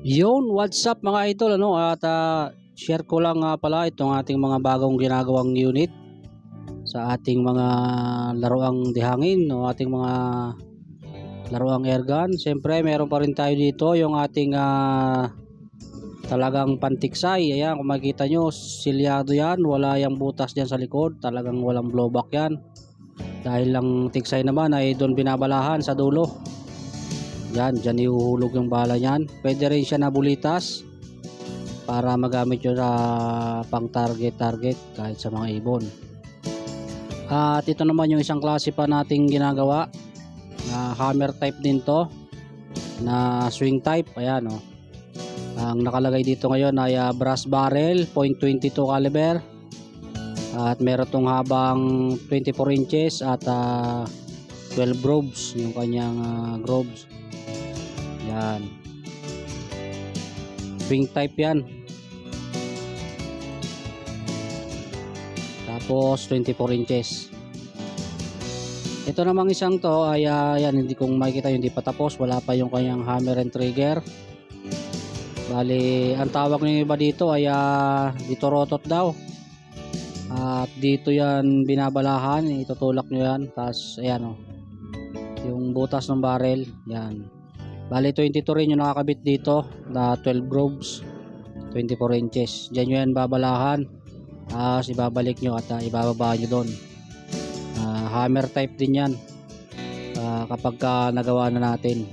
Yun, what's up mga idol ano at ah, share ko lang nga pala itong ating mga bagong ginagawang unit sa ating mga laruang dihangin o ating mga laruang airgun. Siyempre, meron pa rin tayo dito yung ating ah, talagang pantiksay. Ayan, kung makikita nyo, silyado yan. Wala yung butas dyan sa likod. Talagang walang blowback yan. Dahil lang tiksay naman ay doon binabalahan sa dulo. Yan, dyan ihuhulog yung bala niyan. Pwede rin siya na bulitas para magamit yun sa pang target target kahit sa mga ibon. At ito naman yung isang klase pa nating ginagawa na hammer type din to na swing type. Ayan o. Ang nakalagay dito ngayon ay ah, brass barrel .22 caliber at meron tong habang 24 inches at ah, 12 grooves yung kanyang ah, grooves yan. Swing type yan. Tapos 24 inches. Ito namang isang to ay ah, yan hindi kong makikita yung hindi pa tapos. Wala pa yung kanyang hammer and trigger. Bali, ang tawag ng iba dito ay ah, dito rotot daw. At dito yan binabalahan, itutulak nyo yan. Tapos ayan o. Yung butas ng barrel, yan. Bali 22 rin yung nakakabit dito na 12 grooves 24 inches. Diyan nyo yan babalahan. Tapos ibabalik nyo at uh, ibababa nyo doon. Ah, hammer type din yan. Ah, kapag ka nagawa na natin.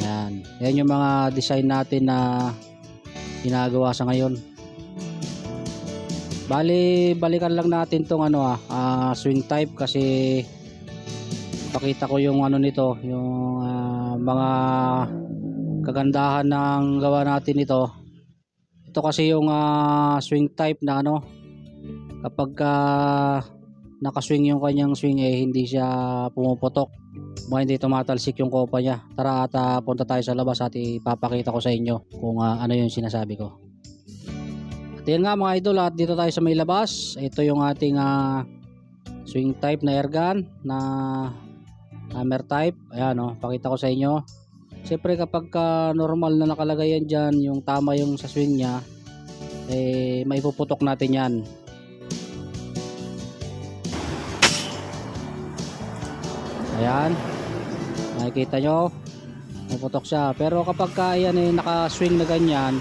Yan. Yan yung mga design natin na ginagawa sa ngayon. Bali, balikan lang natin tong ano ah, ah, swing type kasi pakita ko yung ano nito, yung ah, mga kagandahan ng gawa natin ito. Ito kasi yung ah, swing type na ano, kapag ah, nakaswing yung kanyang swing eh hindi siya pumuputok. Mga hindi tumatalsik yung kopa niya. Tara at ah, punta tayo sa labas at ipapakita ko sa inyo kung ah, ano yung sinasabi ko. At yan nga mga idol at dito tayo sa may labas. Ito yung ating ah, swing type na airgun na hammer type. Ayan o pakita ko sa inyo. Siyempre kapag ka normal na nakalagay yan dyan yung tama yung sa swing nya eh maipuputok natin yan. Ayan. Makikita nyo. Puputok siya. Pero kapag ka yan eh nakaswing na ganyan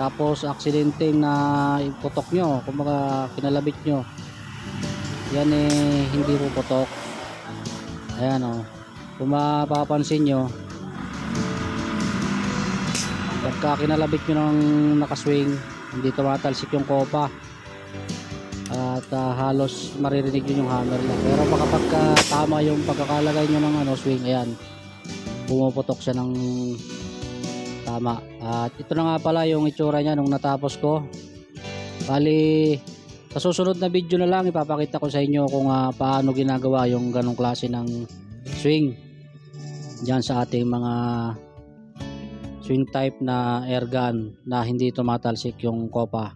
tapos aksidente na iputok nyo kumbaga kinalabit nyo yan eh hindi puputok ayan o kung mapapansin nyo pagka kinalabit nyo ng nakaswing hindi tumatalsik yung kopa. At ah, halos maririnig nyo yung hammer lang pero baka pagka tama yung pagkakalagay nyo ng ano, swing ayan pumuputok siya ng tama. At ito na nga pala yung itsura niya nung natapos ko. Bali sa susunod na video na lang ipapakita ko sa inyo kung ah, paano ginagawa yung ganong klase ng swing dyan sa ating mga swing type na air gun na hindi tumatalsik yung kopa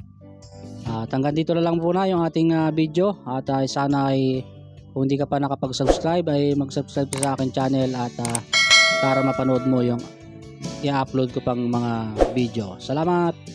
at hanggang dito na lang muna yung ating ah, video at ah, sana ay kung hindi ka pa nakapag-subscribe ay mag-subscribe sa akin channel at ah, para mapanood mo yung i-upload ko pang mga video. Salamat!